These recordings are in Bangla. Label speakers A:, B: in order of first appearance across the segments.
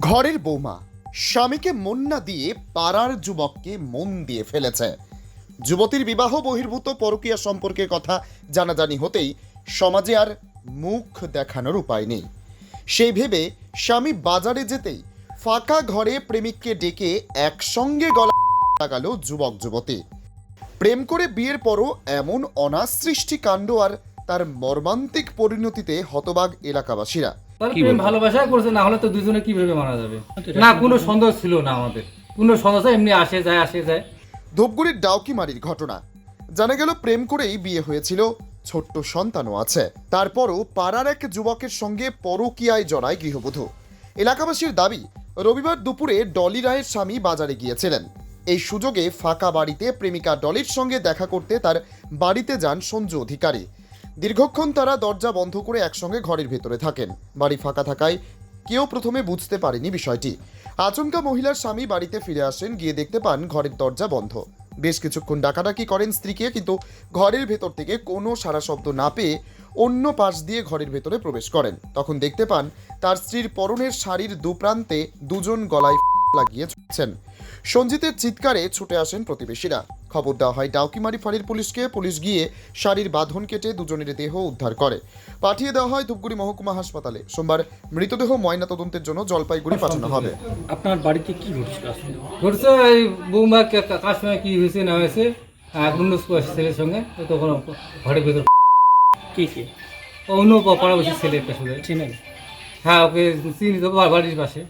A: ঘরের বৌমা স্বামীকে মন না দিয়ে পাড়ার যুবককে মন দিয়ে ফেলেছে। যুবতীর বিবাহ বহির্ভূত পরকীয়া সম্পর্কে কথা জানাজানি হতেই সমাজে আর মুখ দেখানোর উপায় নেই। সেই ভেবে স্বামী বাজারে যেতেই ফাঁকা ঘরে প্রেমিককে ডেকে একসঙ্গে গলা লাগাল যুবক যুবতী। প্রেম করে বিয়ের পরও এমন অনাসৃষ্টি কাণ্ড আর তার মর্মান্তিক পরিণতিতে হতবাগ এলাকাবাসীরা।
B: তাহলে প্রেম করছে না হলে তো দুজনে কীভাবে মারা যাবে? না কোনো সন্দেহ ছিল না আমাদের। কোনো সন্দেহ এমনি আসে যায় আসে যায়।
A: ধূপগুড়ির ডাউকিমারির ঘটনা। জানা গেল প্রেম করেই বিয়ে হয়েছিল ছোট্ট সন্তানও আছে। তারপরও পাড়ার এক যুবকের সঙ্গে পরকীয়ায় জড়ায় গৃহবধূ। এলাকাবাসীর দাবি রবিবার দুপুরে ডলি রায়ের স্বামী বাজারে গিয়েছিলেন। এই সুযোগে ফাঁকা বাড়িতে প্রেমিকা ডলির সঙ্গে দেখা করতে তার বাড়িতে যান সঞ্জু অধিকারী। দীর্ঘক্ষণ তারা দরজা বন্ধ করে একসঙ্গে ঘরের ভেতরে থাকেন। বাড়ি ফাঁকা থাকায় কেউ প্রথমে বুঝতে পারেনি বিষয়টি। আচমকা মহিলার স্বামী বাড়িতে ফিরে আসেন, গিয়ে দেখতে পান ঘরের দরজা বন্ধ। বেশ কিছুক্ষণ ডাকাডাকি করেন স্ত্রীকে, কিন্তু ঘরের ভেতর থেকে কোনো সারা শব্দ না পেয়ে অন্য পাশ দিয়ে ঘরের ভেতরে প্রবেশ করেন। তখন দেখতে পান তার স্ত্রীর পরনের শাড়ির দুপ্রান্তে দুজন গলায় লাগিয়ে ছুটছেন। সঞ্জিতের চিৎকারে ছুটে আসেন প্রতিবেশীরা। খবর দেওয়া হয় ডাউকিমারি ফাঁড়ির পুলিশকে পুলিশ গিয়ে শাড়ির বাঁধন কেটে দুজনের দেহ উদ্ধার করে। পাঠিয়ে দেওয়া হয় ধূপগুড়ি মহকুমা হাসপাতালে। সোমবার মৃতদেহ ময়নাতদন্তের জন্য জলপাইগুড়ি পাঠানো হবে।
C: আপনার বাড়িতে কি
B: ঘটছে এই বৌমা কার সঙ্গে কি হয়েছে না হয়েছে অন্য ছেলের সঙ্গে তো তখন ঘরের ভেতর
C: কে কে?
B: অন্য পাড়াবসী ছেলে একটা শুধু
C: চেনেন?
B: হ্যাঁ ওকে চিনি তো বাড়ির পাশে।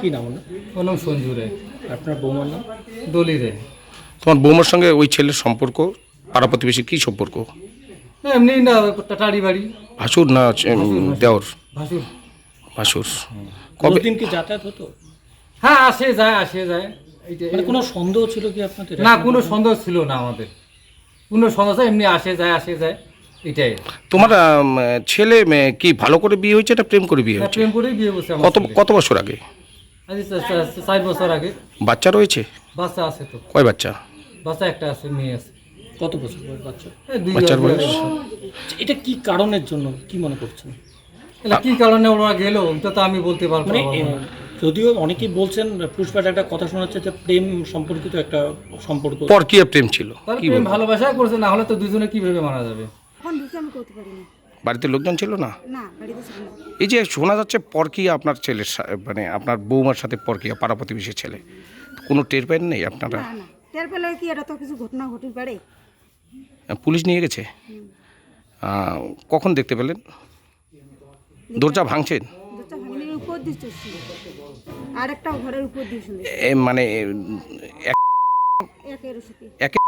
C: কি নাম ওনার?
B: ওর নাম সঞ্জু রে
C: আপনার বৌমার নাম?
B: দলি রে
D: তোমার বৌমার সঙ্গে ওই ছেলের সম্পর্ক পাড়া প্রতিবেশী কি সম্পর্ক?
B: না, এমনি না টাটারি বাড়ি।
D: ভাসুর না উম, দেওর?
B: ভাসুর।
D: ভাসুর। কবে
C: কতদিন কি যাতায়াত হতো?
B: হ্যাঁ আসে যায় আসে যায়। এইটা-
C: মানে কোনো সন্দেহ ছিল কি আপনাদের?
B: না কোনো সন্দেহ ছিল না আমাদের। কোনো সন্দেহ ছিল, এমনি আসে যায় আসে যায়। এটাই
D: তোমার আম, ছেলে কি ভালো করে বিয়ে হয়েছে না প্রেম করে বিয়ে
B: হ্যাঁ,
D: হয়েছে?
B: প্রেম করেই বিয়ে আমার
D: কত
B: ছেলে।
D: কত বছর আগে?
B: চার বছর আগে।
D: বাচ্চা রয়েছে?
B: বাচ্চা আছে তো।
D: কয় বাচ্চা?
B: বাচ্চা একটা আছে মেয়ে আছে।
C: কত বছর বয়স বাচ্চা?
D: বাচ্চার বয়স?
C: এটা কি কারণের জন্য? কি মনে করছেন?
B: এটা কি কারণে ওরা গেল? ওটা তো আমি বলতে পারব
C: মানে
B: না
C: যদিও অনেকেই বলছেন পুষ্পার একটা কথা শোনা যাচ্ছে যে প্রেম সম্পর্কিত একটা সম্পর্ক।
D: পর কি প্রেম ছিল?
B: প্রেম ভালোবাসা করছে না হলে তো দুজনে কীভাবে মারা যাবে?
E: এখন আমি করতে পারি না।
D: বাড়িতে লোকজন ছিল না? এই যে শোনা যাচ্ছে পরকিয়া আপনার ছেলের মানে আপনার বৌমার সাথে পরকিয়া পাড়া প্রতিবেশী ছেলে। কোনো টের পান নেই আপনারা?
E: টের পেলে কি এটা তো কিছু ঘটনা ঘটতে পারে।
D: পুলিশ নিয়ে গেছে? কখন দেখতে পেলেন? দরজা ভাঙছেন? মানে একে